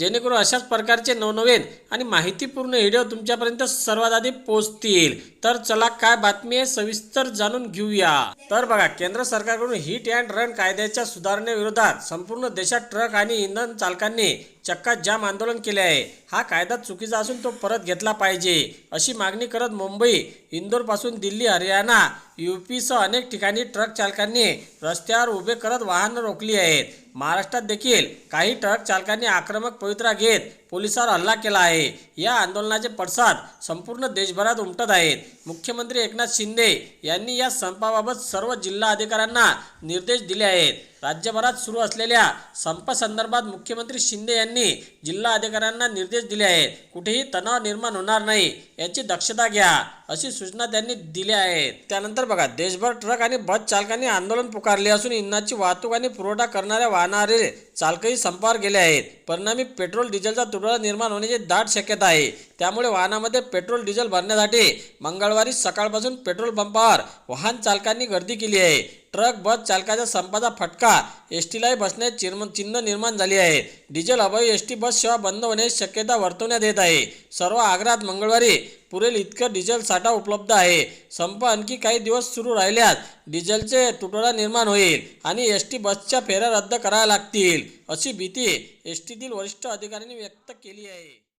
जेणेकरून अशाच प्रकारचे नवनवीन आणि माहितीपूर्ण व्हिडिओ तुमच्यापर्यंत सर्वात आधी पोहोचतील. तर चला काय बातमी आहे सविस्तर जाणून घेऊया. तर बघा केंद्र सरकारकडून हिट अँड रन कायद्याच्या सुधारणेविरोधात संपूर्ण देशात ट्रक आणि इंधन चालकांनी चक्का जाम आंदोलन केले आहे. हा कायदा चुकीचा असून तो परत घेतला पाहिजे. अशी मागणी करत मुंबई इंदोरपासून दिल्ली हरियाणा यूपीसह अनेक ठिकाणी ट्रक चालकांनी रस्त्यावर उभे करत वाहनं रोखली आहेत. महाराष्ट्रात देखील काही ट्रक चालकांनी आक्रमक पवित्रा घेत पोलिसांवर हल्ला केला आहे. या आंदोलनाचे पडसाद संपूर्ण देशभरात उमटत आहेत. मुख्यमंत्री एकनाथ शिंदे यांनी या संपाबाबत सर्व जिल्हा अधिकाऱ्यांना निर्देश दिले आहेत. राज्यभरात सुरू असलेल्या संपासंदर्भात मुख्यमंत्री शिंदे यांनी जिल्हा अधिकाऱ्यांना निर्देश दिले आहेत. कुठेही तणाव निर्माण होणार नाही याची दक्षता घ्या अशी सूचना त्यांनी दिल्या आहेत. त्यानंतर बघा देशभर ट्रक आणि बस चालकांनी आंदोलन पुकारले असून इंधनाची वाहतूक आणि पुरवठा करणाऱ्या वाहनावरील चालकही संपावर गेले आहेत. परिणामी पेट्रोल डिझेलचा तुटवडा निर्माण होण्याची दाट शक्यता आहे. त्यामुळे वाहनामध्ये पेट्रोल डिझेल भरण्यासाठी मंगळवारी सकाळपासून पेट्रोल पंपावर वाहन चालकांनी गर्दी केली आहे. ट्रक बस चालकाच्या संपाचा फटका एस टीलाही बसण्यात चिन्ह चिन्ह निर्माण झाली आहे. डिझेल अभावी एस टी बस सेवा बंद होण्याची शक्यता वर्तवण्यात येत आहे. सर्व आग्रात मंगळवारी पुरेल इतकं डिझेल साठा उपलब्ध आहे. संप आणखी काही दिवस सुरू राहिल्यास डिझेलचे तुटवडा निर्माण होईल आणि एस टी बसच्या फेऱ्या रद्द कराव्या लागतील अशी भीती एस टीतील वरिष्ठ अधिकाऱ्यांनी व्यक्त केली आहे.